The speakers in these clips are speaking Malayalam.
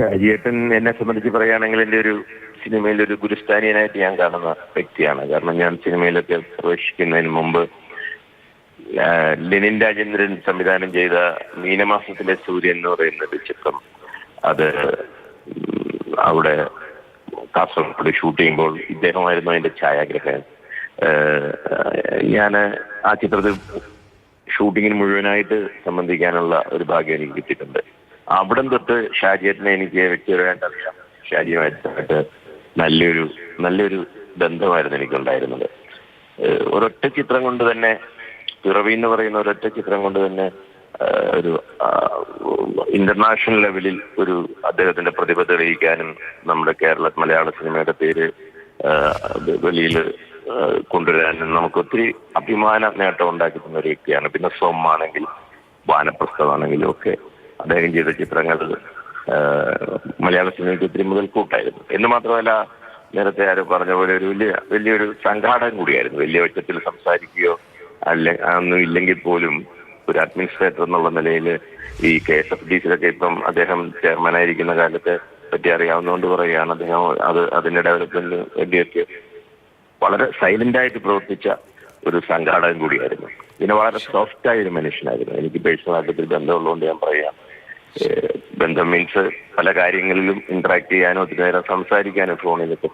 ഷാജിയേട്ടൻ എന്നെ സംബന്ധിച്ച് പറയുകയാണെങ്കിൽ എന്റെ ഒരു സിനിമയിൽ ഒരു ഗുരുസ്ഥാനീയനായിട്ട് ഞാൻ കാണുന്ന വ്യക്തിയാണ്. കാരണം ഞാൻ സിനിമയിലൊക്കെ പ്രവേശിക്കുന്നതിന് മുമ്പ് ലെനിൻ രാജേന്ദ്രൻ സംവിധാനം ചെയ്ത മീനമാസത്തിലെ സൂര്യൻ എന്ന് പറയുന്ന ഒരു ചിത്രം അത് അവിടെ കാസർഗോഡ് ഷൂട്ട് ചെയ്യുമ്പോൾ ഇദ്ദേഹമായിരുന്നു അതിന്റെ ഛായാഗ്രഹകൻ. ഞാൻ ആ ചിത്രത്തിൽ ഷൂട്ടിങ്ങിന് മുഴുവനായിട്ട് സംബന്ധിക്കാനുള്ള ഒരു ഭാഗ്യം എനിക്ക് കിട്ടിയിട്ടുണ്ട്. അവിടം തൊട്ട് ഷാജിയേട്ടനെ എനിക്ക് വ്യക്തിപരമായിട്ട് അറിയാം. ഷാജിയുമായിട്ട് നല്ലൊരു നല്ലൊരു ബന്ധമായിരുന്നു എനിക്കുണ്ടായിരുന്നത്. ഒരൊറ്റ ചിത്രം കൊണ്ട് തന്നെ പിറവി എന്ന് പറയുന്ന ഒരൊറ്റ ചിത്രം കൊണ്ട് തന്നെ ഒരു ഇന്റർനാഷണൽ ലെവലിൽ ഒരു അദ്ദേഹത്തിന്റെ പ്രതിഭ തെളിയിക്കാനും നമ്മുടെ കേരള മലയാള സിനിമയുടെ പേര് വെളിയിൽ കൊണ്ടുവരാനും നമുക്ക് ഒത്തിരി അഭിമാന നേട്ടം ഉണ്ടാക്കി തന്ന ഒരു വ്യക്തിയാണ്. പിന്നെ സ്വമാണെങ്കിൽ വാനപ്രസ്ഥമാണെങ്കിലും ഒക്കെ അദ്ദേഹം ചെയ്ത ചിത്രങ്ങൾ മലയാള സിനിമയ്ക്ക് ഒത്തിരി മുതൽക്കൂട്ടായിരുന്നു എന്ന് മാത്രമല്ല നേരത്തെ ആരും പറഞ്ഞ പോലെ ഒരു വലിയ വലിയൊരു സംഘാടകം കൂടിയായിരുന്നു. വലിയ ഉച്ചത്തിൽ സംസാരിക്കുകയോ അല്ലെ ഒന്നും ഇല്ലെങ്കിൽ പോലും ഒരു അഡ്മിനിസ്ട്രേറ്റർ എന്നുള്ള നിലയിൽ ഈ കെ എസ് എഫ് ഡി സിയിലൊക്കെ ഇപ്പം അദ്ദേഹം ചെയർമാനായിരിക്കുന്ന കാലത്തെ പറ്റി അറിയാവുന്നതുകൊണ്ട് പറയുകയാണ് അദ്ദേഹം അത് അതിന്റെ ഡെവലപ്മെന്റിന് വേണ്ടിയൊക്കെ വളരെ സൈലന്റ് ആയിട്ട് പ്രവർത്തിച്ച ഒരു സംഘാടകം കൂടിയായിരുന്നു. പിന്നെ വളരെ സോഫ്റ്റ് ആയ ഒരു മനുഷ്യനായിരുന്നു. എനിക്ക് പേഴ്സണലായിട്ട് ബന്ധമുള്ളതുകൊണ്ട് ഞാൻ പറയാം ബന്ധം മീൻസ് പല കാര്യങ്ങളിലും ഇന്ററാക്ട് ചെയ്യാനോ ഒത്തിരി നേരം സംസാരിക്കാനോ ഫോണിലൊക്കെ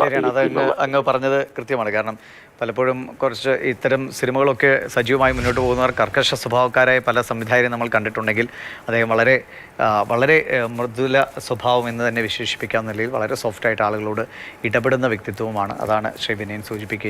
ശരിയാണ്. അത് അങ്ങ് അങ്ങ് പറഞ്ഞത് കൃത്യമാണ്. കാരണം പലപ്പോഴും കുറച്ച് ഇത്തരം സിനിമകളൊക്കെ സജീവമായി മുന്നോട്ട് പോകുന്നവർ കർക്കശ സ്വഭാവക്കാരായ പല സംവിധായകരെ നമ്മൾ കണ്ടിട്ടുണ്ടെങ്കിൽ അദ്ദേഹം വളരെ വളരെ മൃദുല സ്വഭാവം എന്ന് തന്നെ വിശേഷിപ്പിക്കാവുന്ന നിലയിൽ വളരെ സോഫ്റ്റായിട്ട് ആളുകളോട് ഇടപെടുന്ന വ്യക്തിത്വമാണ് അതാണ് ശ്രീ വിനയൻ